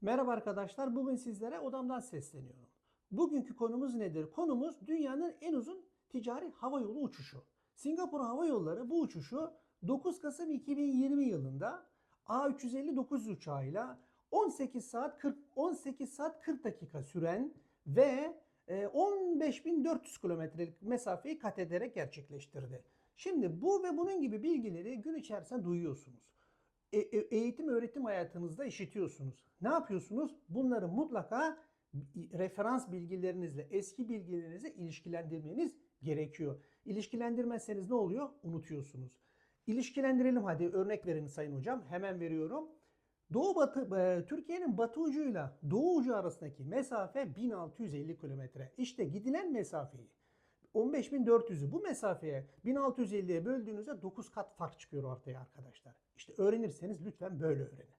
Merhaba arkadaşlar. Bugün sizlere odamdan sesleniyorum. Bugünkü konumuz nedir? Konumuz dünyanın en uzun ticari hava yolu uçuşu. Singapur Hava Yolları bu uçuşu 9 Kasım 2020 yılında A350-900 uçağıyla 18 saat 40 18 saat 40 dakika süren ve e, 15.400 kilometrelik mesafeyi kat ederek gerçekleştirdi. Şimdi bu ve bunun gibi bilgileri gün içerisinde duyuyorsunuz. E- e- eğitim öğretim hayatınızda işitiyorsunuz. Ne yapıyorsunuz? Bunları mutlaka referans bilgilerinizle, eski bilgilerinizle ilişkilendirmeniz gerekiyor. İlişkilendirmezseniz ne oluyor? Unutuyorsunuz. İlişkilendirelim hadi örnek verin sayın hocam. Hemen veriyorum. Doğu batı e, Türkiye'nin batı ucuyla doğu ucu arasındaki mesafe 1650 kilometre. İşte gidilen mesafeyi 15.400'ü bu mesafeye 1650'ye böldüğünüzde 9 kat fark çıkıyor ortaya arkadaşlar. İşte öğrenirseniz lütfen böyle öğrenin.